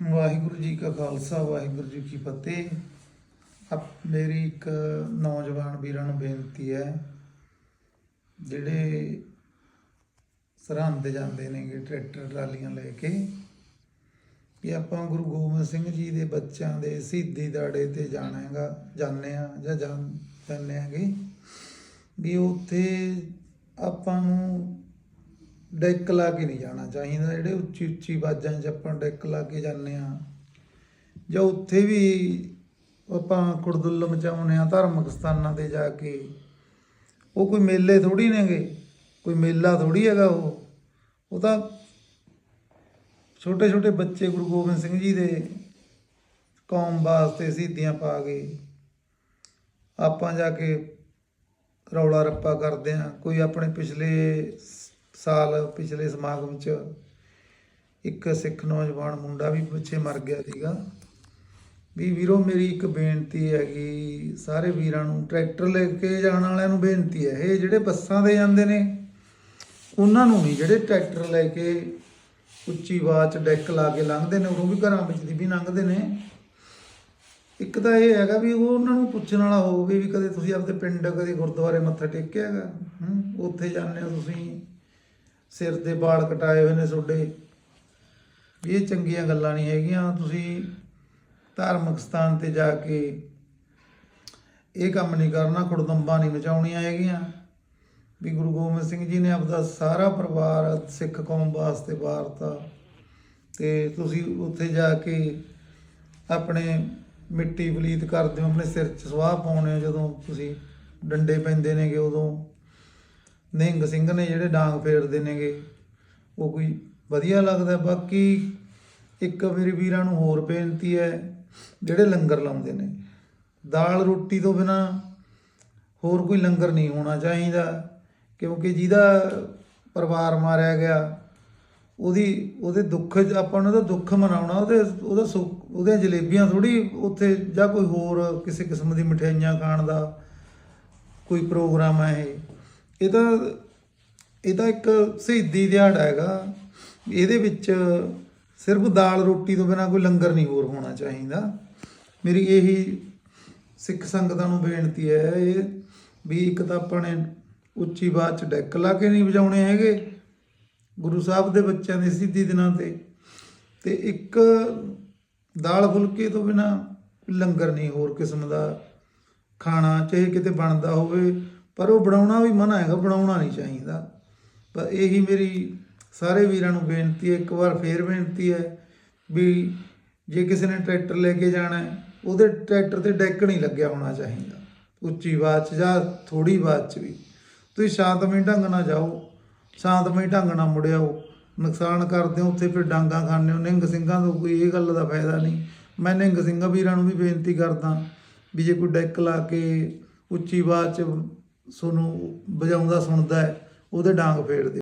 ਵਾਹਿਗੁਰੂ ਜੀ ਕਾ ਖਾਲਸਾ, ਵਾਹਿਗੁਰੂ ਜੀ ਕੀ ਫਤਿਹ। ਆਪ ਮੇਰੀ ਇੱਕ ਨੌਜਵਾਨ ਵੀਰਾਂ ਨੂੰ ਬੇਨਤੀ ਹੈ, ਜਿਹੜੇ ਸਰਹੰਦ ਜਾਂਦੇ ਨੇਗੇ ਟਰੈਕਟਰ ਟਰਾਲੀਆਂ ਲੈ ਕੇ, ਵੀ ਆਪਾਂ ਗੁਰੂ ਗੋਬਿੰਦ ਸਿੰਘ ਜੀ ਦੇ ਬੱਚਿਆਂ ਦੇ ਸਿੱਧੀ ਦਾੜੇ ਤੇ ਜਾਣਾ ਹੈਗਾ, ਜਾਂਦੇ ਆ ਜਾਂ ਜਾਣ ਜਾਂਦੇ ਹੈਗੇ ਵੀ ਉੱਥੇ ਆਪਾਂ ਨੂੰ ਡੈਕ ਲਾ ਕੇ ਨਹੀਂ ਜਾਣਾ ਚਾਹੀਦਾ। ਜਿਹੜੇ ਉੱਚੀ ਉੱਚੀ ਬਾਜ਼ਾਂ 'ਚ ਆਪਾਂ ਡੈਕ ਲਾ ਕੇ ਜਾਂਦੇ ਆ ਜਾਂ ਉੱਥੇ ਵੀ ਆਪਾਂ ਕੁੜਦੁੱਲ ਮਚਾਉਂਦੇ ਆ ਧਾਰਮਿਕ ਸਥਾਨਾਂ ਤੇ ਜਾ ਕੇ। ਉਹ ਕੋਈ ਮੇਲੇ ਥੋੜੀ ਨੇਗੇ, ਕੋਈ ਮੇਲਾ ਥੋੜੀ ਹੈਗਾ ਉਹ। ਉਹ ਤਾਂ ਛੋਟੇ ਛੋਟੇ ਬੱਚੇ ਗੁਰੂ ਗੋਬਿੰਦ ਸਿੰਘ ਜੀ ਦੇ ਕੌਮ ਵਾਸਤੇ ਸ਼ਹੀਦੀਆਂ ਪਾ ਗਏ ਆਪਾਂ ਜਾ ਕੇ ਰੌਲਾ ਰੱਪਾ ਕਰਦੇ ਆ ਕੋਈ ਆਪਣੇ ਪਿਛਲੇ ਸਾਲ ਪਿਛਲੇ ਸਮਾਗਮ 'ਚ ਇੱਕ ਸਿੱਖ ਨੌਜਵਾਨ ਮੁੰਡਾ ਵੀ ਪਿੱਛੇ ਮਰ ਗਿਆ ਸੀਗਾ। ਵੀ ਵੀਰੋ, ਮੇਰੀ ਇੱਕ ਬੇਨਤੀ ਹੈਗੀ, ਸਾਰੇ ਵੀਰਾਂ ਨੂੰ, ਟਰੈਕਟਰ ਲੈ ਕੇ ਜਾਣ ਵਾਲਿਆਂ ਨੂੰ ਬੇਨਤੀ ਹੈ। ਇਹ ਜਿਹੜੇ ਬੱਸਾਂ ਤੇ ਜਾਂਦੇ ਨੇ, ਉਹਨਾਂ ਨੂੰ ਨਹੀਂ ਜਿਹੜੇ ਟਰੈਕਟਰ ਲੈ ਕੇ ਉੱਚੀ ਆਵਾਜ਼ 'ਚ ਡੈਕ ਲਾ ਕੇ ਲੰਘਦੇ ਨੇ ਉਹ ਵੀ ਘਰਾਂ ਵਿੱਚ ਦੀ ਵੀ ਲੰਘਦੇ ਨੇ। ਇੱਕ ਤਾਂ ਇਹ ਹੈਗਾ ਵੀ ਉਹ ਉਹਨਾਂ ਨੂੰ ਪੁੱਛਣ ਵਾਲਾ ਹੋਵੇ ਵੀ ਕਦੇ ਤੁਸੀਂ ਆਪਦੇ ਪਿੰਡ, ਕਦੇ ਗੁਰਦੁਆਰੇ ਮੱਥਾ ਟੇਕਿਆ ਹੈਗਾ? ਹੂੰ, ਉੱਥੇ ਜਾਂਦੇ ਹੋ ਤੁਸੀਂ। ਸਿਰ 'ਤੇ ਵਾਲ ਕਟਾਏ ਹੋਏ ਨੇ ਤੁਹਾਡੇ। ਵੀ ਇਹ ਚੰਗੀਆਂ ਗੱਲਾਂ ਨਹੀਂ ਹੈਗੀਆਂ। ਤੁਸੀਂ ਧਾਰਮਿਕ ਸਥਾਨ ਤੇ ਜਾ ਕੇ ਇਹ ਕੰਮ ਨਹੀਂ ਕਰਨਾ ਖੁੜਦੰਬਾਂ ਨਹੀਂ ਮਚਾਉਣੀਆਂ ਹੈਗੀਆਂ। ਵੀ ਗੁਰੂ ਗੋਬਿੰਦ ਸਿੰਘ ਜੀ ਨੇ ਆਪਦਾ ਸਾਰਾ ਪਰਿਵਾਰ, ਸਿੱਖ ਕੌਮ ਵਾਸਤੇ ਵਾਰਤਾ ਤੇ ਤੁਸੀਂ ਉੱਥੇ ਜਾ ਕੇ ਆਪਣੇ ਮਿੱਟੀ ਪਲੀਤ ਕਰਦੇ ਹੋ, ਆਪਣੇ ਸਿਰ 'ਚ ਸਵਾਹ ਪਾਉਣੇ ਹੋ ਜਦੋਂ ਤੁਸੀਂ ਡੰਡੇ ਪੈਂਦੇ ਨੇਗੇ ਉਦੋਂ। ਨਿਹੰਗ ਸਿੰਘ ਨੇ ਜਿਹੜੇ ਡਾਂਗ ਫੇਰਦੇ ਨੇਗੇ, ਉਹ ਕੋਈ ਵਧੀਆ ਲੱਗਦਾ ਬਾਕੀ ਇੱਕ ਮੇਰੇ ਵੀਰਾਂ ਨੂੰ ਹੋਰ ਬੇਨਤੀ ਹੈ, ਜਿਹੜੇ ਲੰਗਰ ਲਾਉਂਦੇ ਨੇ, ਦਾਲ ਰੋਟੀ ਤੋਂ ਬਿਨਾ ਹੋਰ ਕੋਈ ਲੰਗਰ ਨਹੀਂ ਹੋਣਾ ਚਾਹੀਦਾ, ਕਿਉਂਕਿ ਜਿਹਦਾ ਪਰਿਵਾਰ ਮਾਰਿਆ ਗਿਆ, ਉਹਦੀ, ਉਹਦੇ ਦੁੱਖ 'ਚ, ਆਪਾਂ ਨੂੰ ਉਹਦਾ ਦੁੱਖ ਮਨਾਉਣਾ, ਉਹਦੇ, ਉਹਦਾ ਸੁੱਖ, ਉਹਦੀਆਂ ਜਲੇਬੀਆਂ ਥੋੜੀ ਉੱਥੇ ਜਾਂ ਕੋਈ ਹੋਰ ਕਿਸੇ ਕਿਸਮ ਦੀ ਮਠਿਆਈਆਂ ਖਾਣ ਦਾ ਕੋਈ ਪ੍ਰੋਗਰਾਮ ਹੈ ਇਹ? ਇਹ ਤਾਂ ਇਹ ਤਾਂ ਇੱਕ ਸ਼ਹੀਦੀ ਦਿਹਾੜਾ ਹੈਗਾ। ਇਹਦੇ ਵਿੱਚ ਸਿਰਫ ਦਾਲ ਰੋਟੀ ਤੋਂ ਬਿਨਾ ਕੋਈ ਲੰਗਰ ਨਹੀਂ ਹੋਰ ਹੋਣਾ ਚਾਹੀਦਾ। ਮੇਰੀ ਇਹੀ ਸਿੱਖ ਸੰਗਤਾਂ ਨੂੰ ਬੇਨਤੀ ਹੈ ਇਹ ਵੀ ਇੱਕ ਤਾਂ ਆਪਾਂ ਨੇ ਉੱਚੀ ਆਵਾਜ਼ 'ਚ ਡੈਕ ਲਾ ਕੇ ਨਹੀਂ ਵਜਾਉਣੇ ਹੈਗੇ ਗੁਰੂ ਸਾਹਿਬ ਦੇ ਬੱਚਿਆਂ ਦੇ ਸਿੱਧੀ ਦਿਨਾਂ ਤੇ। ਤੇ ਇੱਕ ਦਾਲ ਫੁਲਕੇ ਤੋਂ ਬਿਨਾ ਲੰਗਰ ਨਹੀਂ ਹੋਰ ਕਿਸਮ ਦਾ ਖਾਣਾ, ਚਾਹੇ ਕਿਤੇ ਬਣਦਾ ਹੋਵੇ ਪਰ ਉਹ ਬਣਾਉਣਾ ਵੀ ਮਨਾ ਹੈਗਾ, ਬਣਾਉਣਾ ਨਹੀਂ ਚਾਹੀਦਾ। ਪਰ ਇਹੀ ਮੇਰੀ ਸਾਰੇ ਵੀਰਾਂ ਨੂੰ ਬੇਨਤੀ ਹੈ, ਇੱਕ ਵਾਰ ਫੇਰ ਬੇਨਤੀ ਹੈ ਵੀ ਜੇ ਕਿਸੇ ਨੇ ਟਰੈਕਟਰ ਲੈ ਕੇ ਜਾਣਾ ਹੈ, ਉਹਦੇ ਟਰੈਕਟਰ ਤੇ ਡੈਕ ਨਹੀਂ ਲੱਗਿਆ ਹੋਣਾ ਚਾਹੀਦਾ। ਉੱਚੀ ਆਵਾਜ਼ 'ਚ ਜਾਂ ਥੋੜੀ ਆਵਾਜ਼ 'ਚ ਵੀ। ਤੁਸੀਂ ਸ਼ਾਂਤਮਈ ਢੰਗ ਨਾਲ ਜਾਓ, ਸ਼ਾਂਤਮਈ ਢੰਗ ਨਾਲ ਮੁੜਿਓ ਨੁਕਸਾਨ ਕਰਦੇ ਹੋ, ਉੱਥੇ ਫਿਰ ਡਾਂਗਾ ਖਾਂਦੇ ਹੋ, ਨਿੰਗ ਸਿੰਘਾਂ ਤੋਂ ਕੋਈ ਇਹ ਗੱਲ ਦਾ ਫਾਇਦਾ ਨਹੀਂ। ਮੈਂ ਨਿੰਗ ਸਿੰਘਾਂ ਵੀਰਾਂ ਨੂੰ ਵੀ ਬੇਨਤੀ ਕਰਦਾ ਵੀ ਜੇ ਕੋਈ ਡੈਕ ਲਾ ਕੇ ਉੱਚੀ ਆਵਾਜ਼ 'ਚ ਸੋਨੂੰ ਵਜਾਉਂਦਾ ਸੁਣਦਾ ਉਹਦੇ ਡਾਂਗ ਫੇਰਦੇ